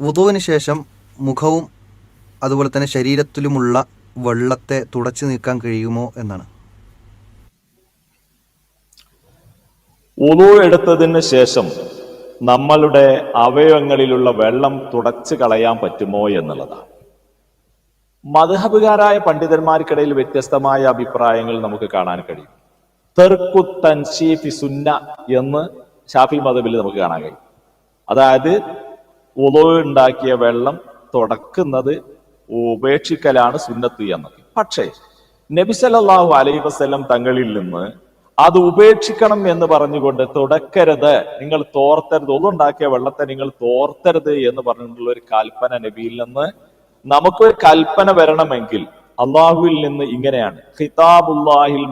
വുതുവിന് ശേഷം മുഖവും അതുപോലെ തന്നെ ശരീരത്തിലുമുള്ള വെള്ളത്തെ തുടച്ചു നീക്കാൻ കഴിയുമോ എന്നാണ്. ഉളു എടുത്തതിന് ശേഷം നമ്മളുടെ അവയവങ്ങളിലുള്ള വെള്ളം തുടച്ചു കളയാൻ പറ്റുമോ എന്നുള്ളതാണ്. മധുഹബുകാരായ പണ്ഡിതന്മാർക്കിടയിൽ വ്യത്യസ്തമായ അഭിപ്രായങ്ങൾ നമുക്ക് കാണാൻ കഴിയും. തെർക്കു തൻഷീഫി സുന്ന എന്ന് ഷാഫി മതബിൽ നമുക്ക് കാണാൻ കഴിയും. അതായത് ഉളു ഉണ്ടാക്കിയ വെള്ളം തുടക്കുന്നത് ഉപേക്ഷിക്കലാണ് സുന്നത്ത് എന്നത്. പക്ഷേ നബി അലൈ വസ്ലം തങ്ങളിൽ നിന്ന് അത് ഉപേക്ഷിക്കണം എന്ന് പറഞ്ഞുകൊണ്ട് തുടക്കരുത് നിങ്ങൾ തോർത്തരുത് ഒന്നുണ്ടാക്കിയ വെള്ളത്തെ നിങ്ങൾ തോർത്തരുത് എന്ന് പറഞ്ഞിട്ടുള്ള ഒരു കൽപ്പന നബിയിൽ നിന്ന് നമുക്കൊരു കൽപ്പന വരണമെങ്കിൽ അള്ളാഹുവിൽ നിന്ന് ഇങ്ങനെയാണ്. ഖിതാബുല്ലാഹിൽ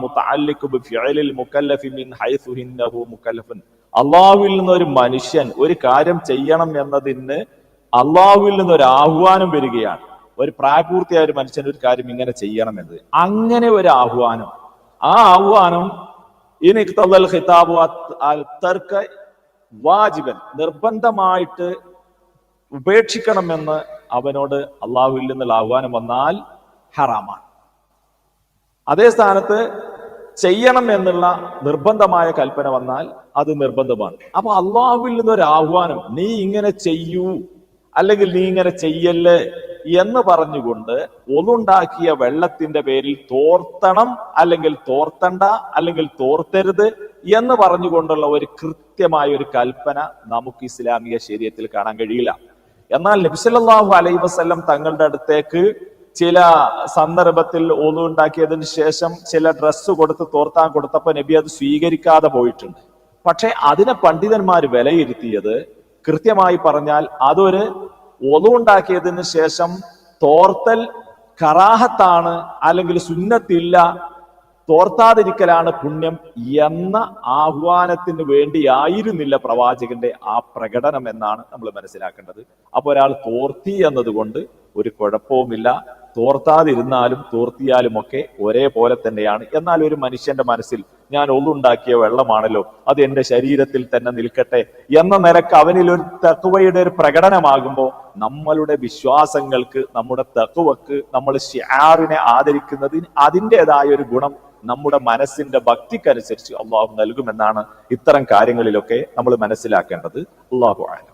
അള്ളാഹുവിൽ നിന്ന് ഒരു മനുഷ്യൻ ഒരു കാര്യം ചെയ്യണം എന്നതിന് അള്ളാഹുവിൽ നിന്ന് ഒരു ആഹ്വാനം വരികയാണ്. ഒരു പ്രായപൂർത്തിയായ ഒരു മനുഷ്യൻ ഒരു കാര്യം ഇങ്ങനെ ചെയ്യണം എന്നത്. അങ്ങനെ ഒരു ആഹ്വാനം. ആ ആഹ്വാനം ഇനി ഖിതാബു തർക്ക വാജിബൻ നിർബന്ധമായിട്ട് ഉപേക്ഷിക്കണമെന്ന് അവനോട് അള്ളാഹുവിൽ നിന്നുള്ള ആഹ്വാനം വന്നാൽ ഹറാമാണ്. അതേ സ്ഥാനത്ത് ചെയ്യണം എന്നുള്ള നിർബന്ധമായ കൽപ്പന വന്നാൽ അത് നിർബന്ധമാണ്. അപ്പൊ അള്ളാഹുവിൽ നിന്നൊരു ആഹ്വാനം നീ ഇങ്ങനെ ചെയ്യൂ അല്ലെങ്കിൽ നീ ഇങ്ങനെ ചെയ്യല്ലേ? എന്ന് പറഞ്ഞുകൊണ്ട് ഒന്നുണ്ടാക്കിയ വെള്ളത്തിന്റെ പേരിൽ തോർത്തണം അല്ലെങ്കിൽ തോർത്തണ്ട അല്ലെങ്കിൽ തോർത്തരുത് എന്ന് പറഞ്ഞുകൊണ്ടുള്ള ഒരു കൃത്യമായ ഒരു കൽപ്പന നമുക്ക് ഇസ്ലാമിക ശരീരത്തിൽ കാണാൻ കഴിയില്ല. എന്നാൽ നബിസല്ലാഹു അലൈ തങ്ങളുടെ അടുത്തേക്ക് ചില സന്ദർഭത്തിൽ ഒന്നു ഉണ്ടാക്കിയതിന് ശേഷം ചില ഡ്രസ്സ് കൊടുത്ത് തോർത്താൻ കൊടുത്തപ്പോ നബി അത് സ്വീകരിക്കാതെ പോയിട്ടുണ്ട്. പക്ഷെ അതിനെ പണ്ഡിതന്മാർ വിലയിരുത്തിയത് കൃത്യമായി പറഞ്ഞാൽ അതൊരു ഒന്നുണ്ടാക്കിയതിന് ശേഷം തോർത്തൽ കറാഹത്താണ് അല്ലെങ്കിൽ സുന്നത്തില്ല തോർത്താതിരിക്കലാണ് പുണ്യം എന്ന ആഹ്വാനത്തിന് വേണ്ടിയായിരുന്നില്ല പ്രവാചകന്റെ ആ പ്രകടനം എന്നാണ് നമ്മൾ മനസ്സിലാക്കേണ്ടത്. അപ്പൊ ഒരാൾ തോർത്തി എന്നതുകൊണ്ട് ഒരു കുഴപ്പവുമില്ല. തോർത്താതിരുന്നാലും തോർത്തിയാലും ഒക്കെ ഒരേപോലെ തന്നെയാണ്. എന്നാൽ ഒരു മനുഷ്യന്റെ മനസ്സിൽ ഞാൻ ഒന്നുണ്ടാക്കിയ വെള്ളമാണല്ലോ അത് എന്റെ ശരീരത്തിൽ തന്നെ നിൽക്കട്ടെ എന്ന നിലയ്ക്ക് അവനിൽ ഒരു തക്കുവയുടെ ഒരു പ്രകടനമാകുമ്പോൾ നമ്മളുടെ വിശ്വാസങ്ങൾക്ക് നമ്മുടെ തക്കുവക്ക് നമ്മൾ ഷിയാറിനെ ആദരിക്കുന്നതിന് അതിന്റെതായ ഒരു ഗുണം നമ്മുടെ മനസ്സിന്റെ ഭക്തിക്കനുസരിച്ച് അള്ളാഹു നൽകുമെന്നാണ് ഇത്തരം കാര്യങ്ങളിലൊക്കെ നമ്മൾ മനസ്സിലാക്കേണ്ടത്. അള്ളാഹു ആലം